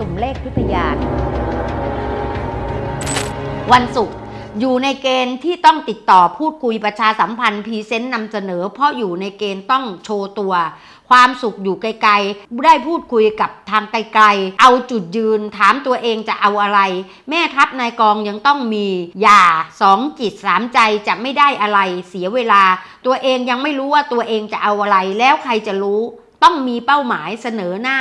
ตุ่มเลขพุทยานวันศุกร์อยู่ในเกณฑ์ที่ต้องติดต่อพูดคุยประชาสัมพันธ์พรีเซนต์นำเสนอ เพราะอยู่ในเกณฑ์ต้องโชว์ตัว ความสุขอยู่ไกลๆ ได้พูดคุยกับทางไกลๆ เอาจุดยืนถามตัวเองจะเอาอะไร แม่ทัพนายกองยังต้องมี อย่าสองจิตสามใจจะไม่ได้อะไรเสียเวลา ตัวเองยังไม่รู้ว่าตัวเองจะเอาอะไร แล้วใครจะรู้ ต้องมีเป้าหมายเสนอหน้า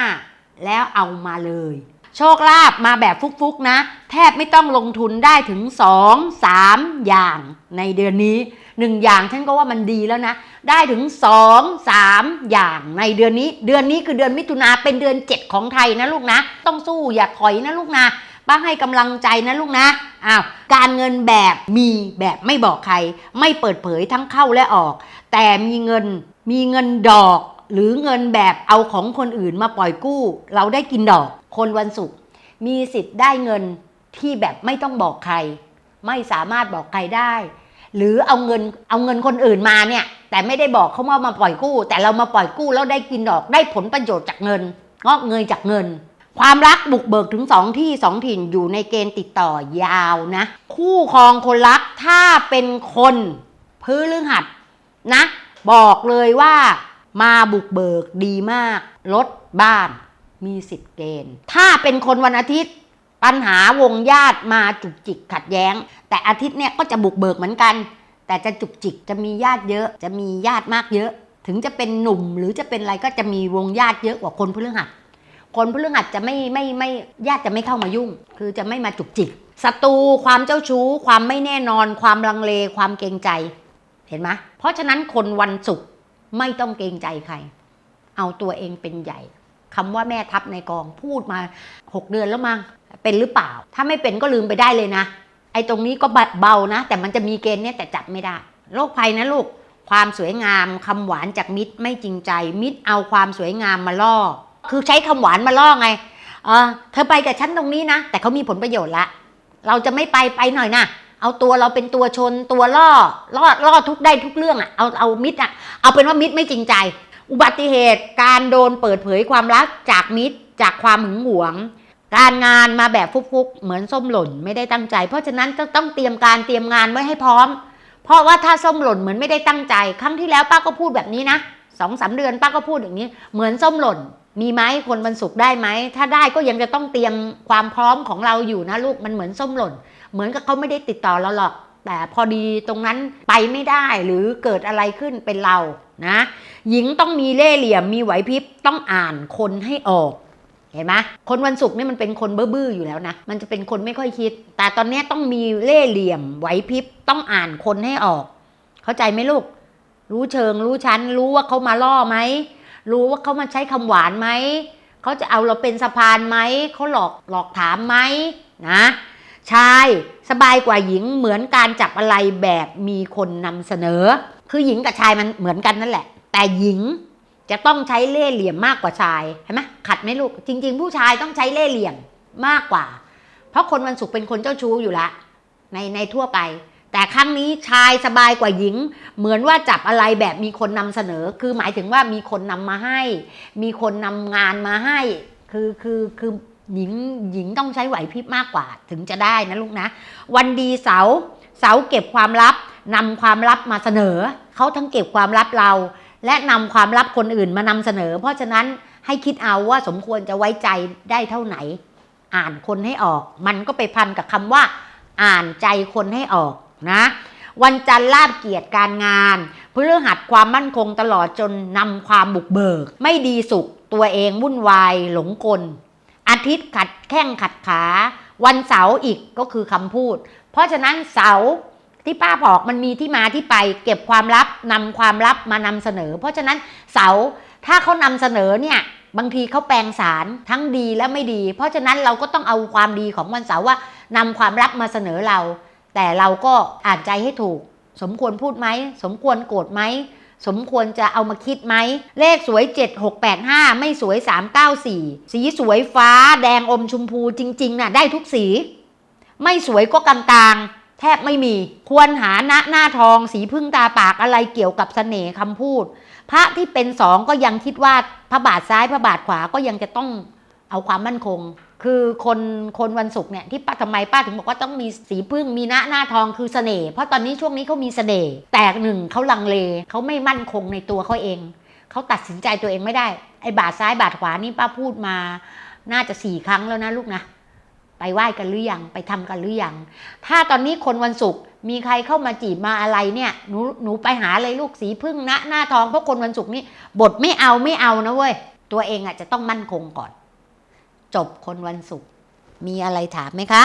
แล้วเอามาเลย โชคลาภมาแบบฟุกๆนะ แทบไม่ต้องลงทุนได้ถึง 2 3 อย่างในเดือนนี้ 1 อย่างฉันก็ว่ามันดีแล้วนะ ได้ถึง 2 3 อย่างในเดือนนี้ เดือนนี้คือเดือนมิถุนาเป็นเดือน 7 ของไทยนะลูกนะ ต้องสู้อย่าถอยนะลูกนะป้าให้กำลังใจนะลูกนะ อ้าว การเงินแบบมีแบบไม่บอกใคร ไม่เปิดเผยทั้งเข้าและออก แต่มีเงินมีเงินดอก หรือเงินแบบเอาของคนอื่นมาปล่อยกู้ เราได้กินดอก คนวันศุกร์มีสิทธิ์ได้เงินที่แบบไม่ต้องบอกใคร ไม่สามารถบอกใครได้ หรือเอาเงินเอาเงินคนอื่นมาเนี่ย แต่ไม่ได้บอกเขาว่ามาปล่อยกู้ แต่เรามาปล่อยกู้แล้วได้กินดอกได้ผลประโยชน์จากเงิน งอกเงยจากเงิน ความรักบุกเบิกถึงสองที่สองถิ่นอยู่ในเกณฑ์ติดต่อยาวนะ คู่ครองคนรักถ้าเป็นคนพฤหัสนะ บอกเลยว่า มาบุกเบิกดีมากรถบ้านมีสิทธิ์เกณฑ์ ถ้าเป็นคนวันอาทิตย์ ปัญหาวงญาติมาจุกจิกขัดแย้ง แต่อาทิตย์เนี่ยก็จะบุกเบิกเหมือนกัน แต่จะจุกจิกจะมีญาติเยอะ จะมีญาติมากเยอะ ถึงจะเป็นหนุ่มหรือจะเป็นอะไรก็จะมีวงญาติเยอะกว่าคนพฤหัสคนพฤหัสจะไม่ไม่ไม่ญาติจะไม่เข้ามายุ่ง คือจะไม่มาจุกจิกศัตรูความเจ้าชู้ ความไม่แน่นอน ความลังเล ความเกรงใจ เห็นไหมเพราะฉะนั้นคนวันศุกร์ ไม่ต้องเกรงใจใคร เอาตัวเองเป็นใหญ่คำว่าแม่ทัพในกองพูดมา 6 เดือนแล้วมั้งเป็นหรือเปล่า ถ้าไม่เป็นก็ลืมไปได้เลยนะ ไอ้ตรงนี้ก็เบานะ แต่มันจะมีเกณฑ์เนี่ยแต่จับไม่ได้โรคภัยนะลูกความสวยงามคำหวานจากมิตรไม่จริงใจ มิตรเอาความสวยงามมาล่อ คือใช้คำหวานมาล่อไงเออเธอไปกับฉันตรงนี้นะ แต่เขามีผลประโยชน์ละ เราจะไม่ไปไปหน่อยนะ เอาตัวเราเป็นตัวชนตัวล่อล่อล่อทุกได้ทุกเรื่องอะเอาเอามิตรอะเอาเป็นว่ามิตรไม่จริงใจ อุบัติเหตุการโดนเปิดเผยความรักจากมิตร จากความหึงหวง การงานมาแบบฟุกๆ เหมือนส้มหล่นไม่ได้ตั้งใจ เพราะฉะนั้นจะต้องเตรียมการเตรียมงานไว้ให้พร้อม เพราะว่าถ้าส้มหล่นเหมือนไม่ได้ตั้งใจ ครั้งที่แล้วป้าก็พูดแบบนี้นะสองสามเดือนป้าก็พูดอย่างนี้ เหมือนส้มหล่นมีไหมคนวันศุกได้ไหม ถ้าได้ก็ยังจะต้องเตรียมความพร้อมของเราอยู่นะลูกมันเหมือนส้มหล่น เหมือนกับเขาไม่ได้ติดต่อเราหรอก แต่พอดีตรงนั้นไปไม่ได้หรือเกิดอะไรขึ้นเป็นเรานะหญิงต้องมีเล่ห์เหลี่ยมมีไหวพริบต้องอ่านคนให้ออกเห็นไหมคนวันศุกร์นี่มันเป็นคนเบื้อๆอยู่แล้วนะ มันจะเป็นคนไม่ค่อยคิด แต่ตอนนี้ต้องมีเล่ห์เหลี่ยมไหวพริบต้องอ่านคนให้ออก เข้าใจไหมลูก รู้เชิงรู้ชั้น รู้ว่าเขามาล่อไหม รู้ว่าเขามาใช้คำหวานไหม เขาจะเอาเราเป็นสะพานไหม เขาหลอกหลอกถามไหมนะ ชายสบายกว่าหญิงเหมือนการจับอะไรแบบมีคนนำเสนอ คือหญิงกับชายมันเหมือนกันนั่นแหละ แต่หญิงจะต้องใช้เล่ห์เหลี่ยมมากกว่าชายเห็นไหมขัดไหมลูกจริง ๆ ผู้ชายต้องใช้เล่ห์เหลี่ยมมากกว่า เพราะคนวันศุกร์เป็นคนเจ้าชู้อยู่ละในในทั่วไป แต่ครั้งนี้ชายสบายกว่าหญิง เหมือนว่าจับอะไรแบบมีคนนำเสนอ คือหมายถึงว่ามีคนนำมาให้ มีคนนำงานมาให้ คือคือคือ หญิงหญิงต้องใช้ไหวพริบมากกว่าถึงจะได้นะลูกนะ วันดีเสาร์เสาเก็บความลับนำความลับมาเสนอเขาทั้งเก็บความลับเรา และนำความลับคนอื่นมานำเสนอ เพราะฉะนั้นให้คิดเอาว่าสมควรจะไว้ใจได้เท่าไหน อ่านคนให้ออก มันก็ไปพันกับคำว่า อ่านใจคนให้ออกนะ วันจันทร์ลาบเกียรติการงานพฤหัสความมั่นคงตลอดจนนำความบุกเบิก ไม่ดีสุขตัวเองวุ่นวายหลงกล อาทิตย์ขัดแข้งขัดขา วันเสาร์อีกก็คือคำพูด เพราะฉะนั้นเสาร์ที่ป้าบอกมันมีที่มาที่ไป เก็บความลับนำความลับมานำเสนอ เพราะฉะนั้นเสาร์ถ้าเขานำเสนอเนี่ยบางทีเขาแปลงสารทั้งดีและไม่ดี เพราะฉะนั้นเราก็ต้องเอาความดีของวันเสาร์ว่านำความลับมาเสนอเรา แต่เราก็อ่านใจให้ถูก สมควรพูดไหม สมควรโกรธไหม สมควรจะเอามาคิดไหม เลขสวย 7685 ไม่สวย 394 สีสวยฟ้า แดงอมชมพูจริงๆน่ะได้ทุกสี ไม่สวยก็กลางๆ แทบไม่มี ควรหาณหน้าทองสีพึ่งตาปากอะไรเกี่ยวกับเสน่ห์คำพูด พระที่เป็นสองก็ยังคิดว่าพระบาทซ้ายพระบาทขวาก็ยังจะต้องเอาความมั่นคง คือคนคนวันศุกร์เนี่ยที่ป้าทำไมป้าถึงบอกว่าต้องมีสีพึ่งมีหน้าหน้าทองคือเสน่ห์เพราะตอนนี้ช่วงนี้เขามีเสน่ห์แต่หนึ่งเขาลังเลเขาไม่มั่นคงในตัวเขาเองเขาตัดสินใจตัวเองไม่ได้ไอ้บาทซ้ายบาทขวานี่ป้าพูดมาน่าจะสี่ครั้งแล้วนะลูกนะไปไหว้กันหรือยังไปทำกันหรือยังถ้าตอนนี้คนวันศุกร์มีใครเข้ามาจีบมาอะไรเนี่ยหนูหนูไปหาเลยลูกสีพึ่งนะหน้าทองเพราะคนวันศุกร์นี่บทไม่เอาไม่เอานะเว้ยตัวเองอะจะต้องมั่นคงก่อน จบคนวันศุกร์มีอะไรถามไหมคะ